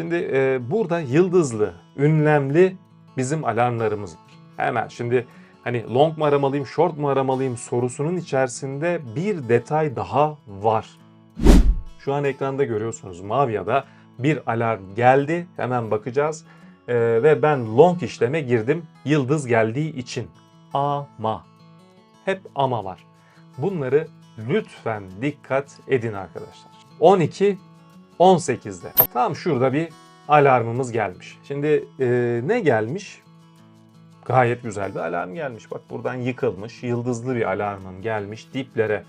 Şimdi e, burada yıldızlı, ünlemli bizim alarmlarımız var. Hemen şimdi hani long mu aramalıyım, short mu aramalıyım sorusunun içerisinde bir detay daha var. Şu an ekranda görüyorsunuz Mavia'da bir alarm geldi. Hemen bakacağız. Ee, ve ben long işleme girdim. Yıldız geldiği için. Ama. Hep ama var. Bunları lütfen dikkat edin arkadaşlar. 12 18'de. Tam şurada bir alarmımız gelmiş. Şimdi e, ne gelmiş? Gayet güzel bir alarm gelmiş. Bak buradan yıkılmış. Yıldızlı bir alarmım gelmiş. Diplere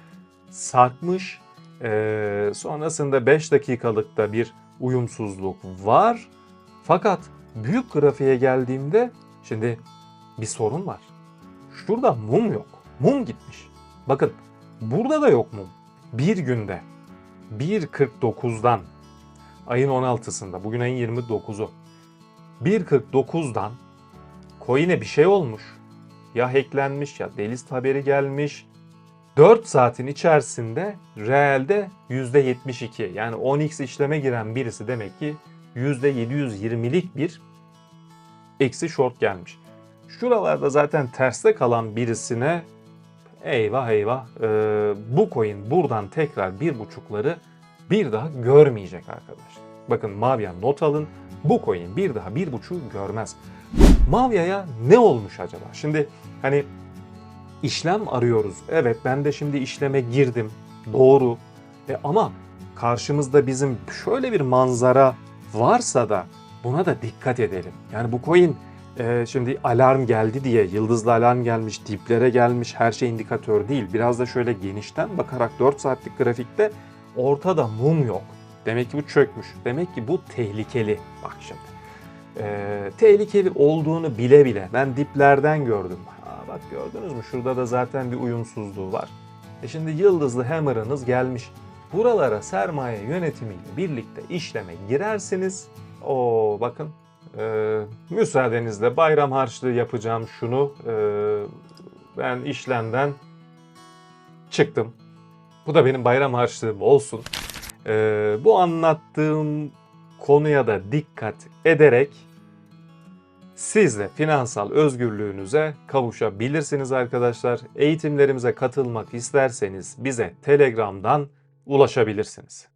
sarkmış. Ee, sonrasında 5 dakikalıkta bir uyumsuzluk var. Fakat büyük grafiğe geldiğimde şimdi bir sorun var. Şurada mum yok. Mum gitmiş. Bakın burada da yok mum. Bir günde 1.49'dan ayın 16'sında bugün ayın 29'u 1.49'dan coin'e bir şey olmuş. Ya hacklenmiş ya delist haberi gelmiş. 4 saatin içerisinde realde %72 yani 10x işleme giren birisi demek ki %720'lik bir eksi short gelmiş. Şuralarda zaten terste kalan birisine eyvah eyvah e, bu coin buradan tekrar bir buçukları bir daha görmeyecek arkadaşlar. Bakın Mavi'ye not alın bu coin bir daha bir buçuğu görmez. Mavia'ya ne olmuş acaba? Şimdi hani işlem arıyoruz. Evet ben de şimdi işleme girdim. Doğru. E ama karşımızda bizim şöyle bir manzara varsa da buna da dikkat edelim. Yani bu coin e, şimdi alarm geldi diye yıldızlı alarm gelmiş, diplere gelmiş her şey indikatör değil. Biraz da şöyle genişten bakarak 4 saatlik grafikte ortada mum yok. Demek ki bu çökmüş. Demek ki bu tehlikeli. Bak şimdi. E, tehlikeli olduğunu bile bile ben diplerden gördüm. Aa, bak gördünüz mü? Şurada da zaten bir uyumsuzluğu var. E şimdi yıldızlı hammer'ınız gelmiş. Buralara sermaye yönetimiyle birlikte işleme girersiniz. O bakın e, müsaadenizle bayram harçlığı yapacağım şunu. E, ben işlemden çıktım. Bu da benim bayram harçlığım olsun. E, bu anlattığım konuya da dikkat ederek siz de finansal özgürlüğünüze kavuşabilirsiniz arkadaşlar. Eğitimlerimize katılmak isterseniz bize Telegram'dan ulaşabilirsiniz.